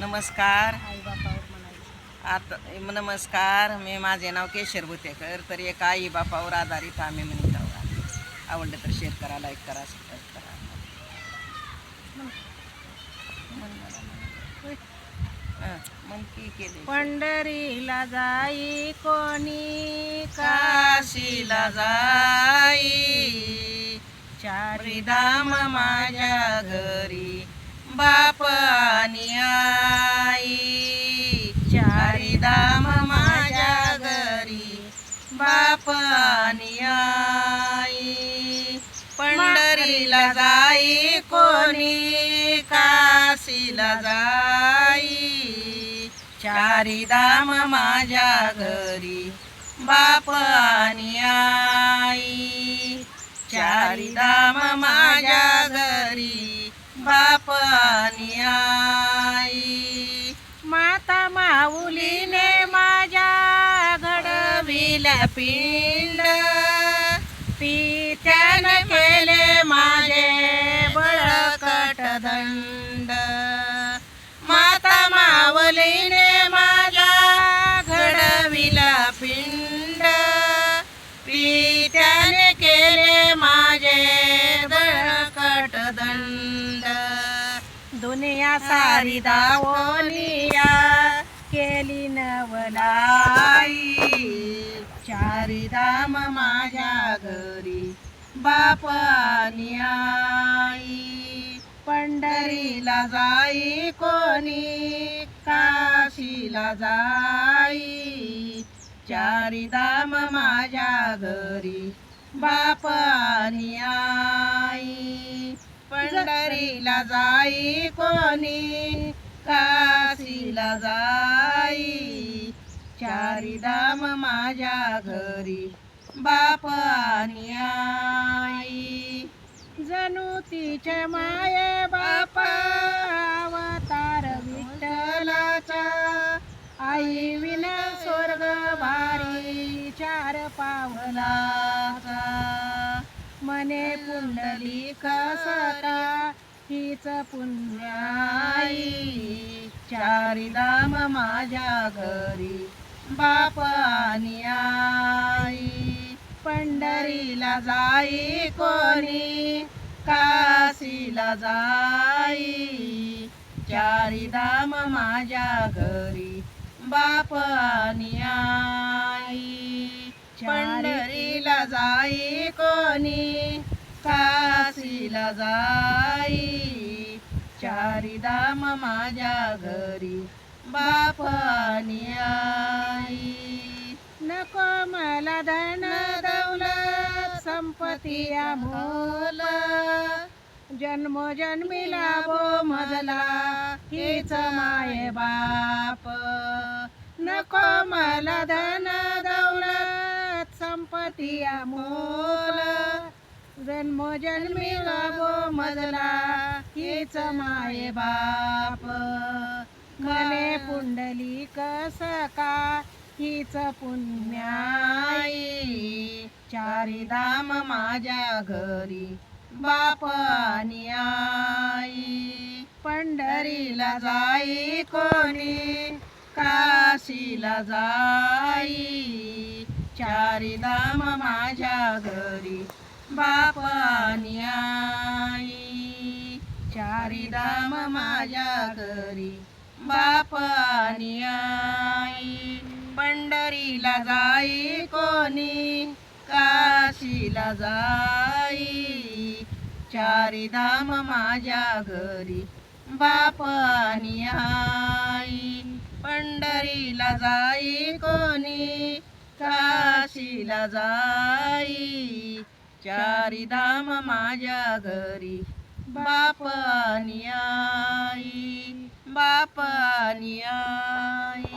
नमस्कार आई बापावर म्हणायचं आता नमस्कार मी माझे नाव केशर भुतेकर तर एक आई बापावर आधारित आम्ही म्हणत आहोत आवडलं तर शेअर करा लाईक करा सबस्क्राईब करा. मग की केले. पंढरीला जाई कोणी? काशीला जाई. चारी धाम माझ्या घरी. बाप आणि आई चारी धाम माझ्या घरी. बाप आणि आई पंढरीला जाई कोणी काशीला जाई. चारी धाम माझ्या घरी. बाप आणि आई चारी धाम माझ्या आणि आई. माता माऊलीने माझ्या घडविल्या पिंड. पित्याने दुनिया सारी दावोनिया केली नवलाई. आई चारी धाम माझ्या घरी बाप आई. पंढरीला जाई कोणी काशीला जाई. चारी धाम माझ्या घरी बाप आई. पंढरीला जाई कोणी? काशीला जाई. चारी दाम माझ्या घरी बाप आणि आई. जणू तिच्या मा मने पुंडली कसता? हीच पुण्याई. चारिधाम माझ्या घरी बाप आणि आई. पंढरीला जाई कोणी काशीला जाई. चारिधाम माझ्या घरी बाप आणि आई. पंढरी जाई कोणी? काशीला जाई. चारी धाम माझ्या घरी बाप आणि आई. नको मला धन दौलत संपत्ती अमोल. जन्म जन्मी लाभो मजला हीच माये बाप. नको मला धन संपत्ती अमोल जन्म जन्मी लाभो मजला हीच माये बाप. मने पुंडली कसका हीच पुण्याई. चारी धाम माझ्या घरी बाप आणि आई. पंढरीला जाई कोणी काशीला जाई. चारी धाम माझ्या घरी बाप आणि आई. चारी धाम माझ्या घरी बाप आणि आई. पंढरीला जाई कोणी काशीला जाई. चारी धाम माझ्या घरी बाप आणि आई. पंढरीला जाई कोणी काशीला जाई चारी धाम माझ्या घरी. बाप आणि आई बाप आणि आई.